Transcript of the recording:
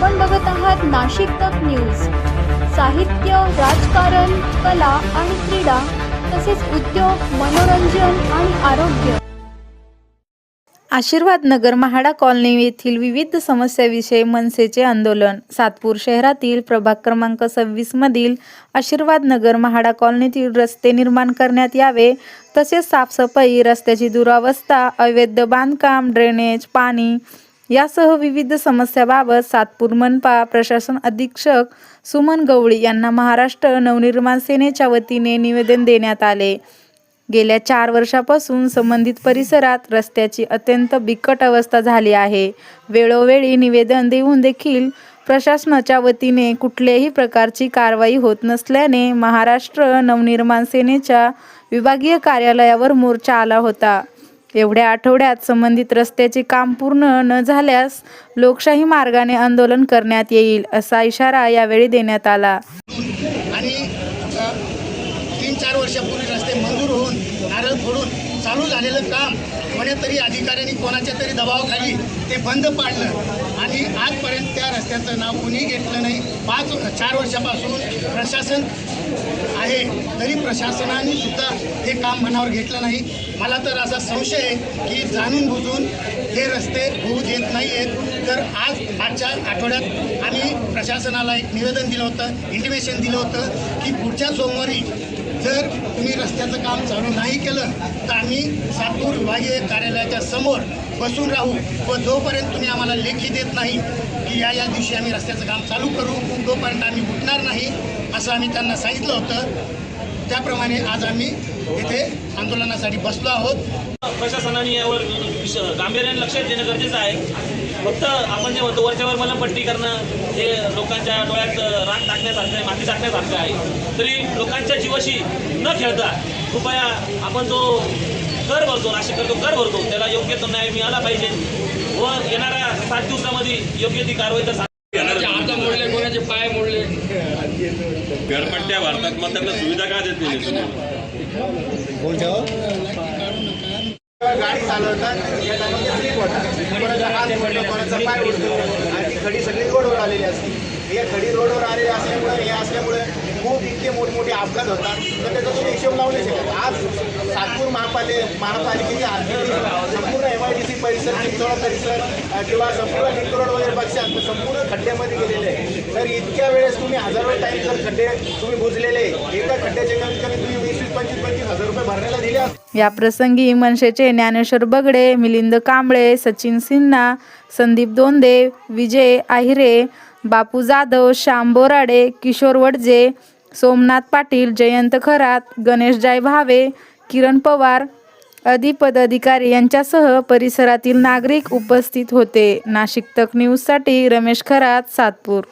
आपण बघत आहात नाशिक तक न्यूज. साहित्य राजकारण कला आणि क्रीडा तसेच उद्योग मनोरंजन आणि आरोग्य. आशीर्वाद नगर महाडा कॉलनी येथील विविध समस्याविषयी मनसेचे आंदोलन. सातपूर शहरातील प्रभाग क्रमांक सव्वीस मधील आशीर्वाद नगर महाडा कॉलनीतील रस्ते निर्माण करण्यात यावे तसेच साफसफाई रस्त्याची दुरावस्था अवैध बांधकाम ड्रेनेज पाणी यासह विविध समस्याबाबत सातपूर मनपा प्रशासन अधीक्षक सुमन गवळी यांना महाराष्ट्र नवनिर्माण सेनेच्या वतीने निवेदन देण्यात आले. गेल्या चार वर्षापासून संबंधित परिसरात रस्त्याची अत्यंत बिकट अवस्था झाली आहे. वेळोवेळी निवेदन देऊन देखील प्रशासनाच्या वतीने कुठल्याही प्रकारची कारवाई होत नसल्याने महाराष्ट्र नवनिर्माण सेनेच्या विभागीय कार्यालयावर मोर्चा आला होता. एवढ्या आठवड्यात संबंधित रस्त्याचे काम पूर्ण न झाल्यास लोकशाही मार्गाने आंदोलन करण्यात येईल असा इशारा यावेळी देण्यात आला. आणि तीन चार वर्षापूर्वी रस्ते मंजूर होऊन नारळ फोडून चालू झालेलं काम तरी अधिकाऱ्यांनी कोणाच्या तरी दबावाखाली ते बंद पाडलं. आणि आजपर्यंत त्या रस्त्याचं नाव कोणी घेतलं नाही. पाच चार वर्षापासून प्रशासन आहे. तरी प्रशासनाने सुद्धा हे काम मनावर घेतलं नाही. मला तर असा संशय आहे की जाणून बुजून हे रस्ते होऊ देत नाही आहेत तर आज आजच्या आठवड्यात आम्ही प्रशासनाला एक निवेदन दिलं होतं इंटिमेशन दिलं होतं की पुढच्या सोमवारी जर तुम्ही रस्त्याचं काम चालू नाही केलं तर आम्ही सातपूर विभागीय कार्यालयाच्या समोर बसून राहू. व जोपर्यंत तुम्ही आम्हाला लेखी देत नाही की या या दिवशी आम्ही रस्त्याचं काम चालू करू तोपर्यंत आम्ही उठणार नाही असं आम्ही त्यांना सांगितलं होतं. त्याप्रमाणे आज आम्ही इथे आंदोलनासाठी बसलो आहोत. प्रशासनाने यावर गांभीर्याने लक्ष देणं गरजेचं आहे. फक्त आपण जे म्हणतो वरच्यावर मला पट्टी करणं हे लोकांच्या डोळ्यात राग टाकण्यासारखं आहे माती टाकण्यासारखं आहे. तरी लोकांच्या जीवाशी न खेळता कृपया आपण जो भरतो नाशिक करतो कर भरतो. त्याला योग्य तो न्याय मिळाला पाहिजे. व येणाऱ्या सात दिवसामध्ये योग्य ती कारवाई तर हात मोडले कोणाचे पाय मोडले? घरपट्ट्या भारतात मग त्यांना सुविधा का देत नाही? गाडी चालवतात कोणाचा हात मोडला कोणाचा पाय उडतो आणि खडी सगळी आलेली असते. या खडी रोडवर आलेले असल्यामुळे हे असल्यामुळे खूप इतके मोठमोठे अपघात होतात. तर त्याचा तुम्ही हिशोब लावू नाही शकत. आज सातपूर महापाले महापालिकेची आर्थिक संपूर्ण एम आय डी सी परिसर चिंचोळा परिसर किंवा संपूर्ण लिंक रोड वगैरे बघशाल संपूर्ण खड्ड्यामध्ये गेलेले आहे तर इतक्या वेळेस तुम्ही हजारो टाईम जर खड्डे तुम्ही बुजलेले एका खड्ड्याचे कमीत कमी तुम्ही वीस वीस पंचवीस पंचवीस हजार रुपये भरण्याला दिले या प्रसंगी मनसेचे ज्ञानेश्वर बगडे मिलिंद कांबळे सचिन सिन्हा संदीप दोंदे विजय आहिरे बापू जाधव श्याम बोराडे किशोर वडजे सोमनाथ पाटील जयंत खरात गणेश जाय भावे किरण पवार आदी पदाधिकारी यांच्यासह परिसरातील नागरिक उपस्थित होते. नाशिक तक न्यूजसाठी रमेश खरात सातपूर.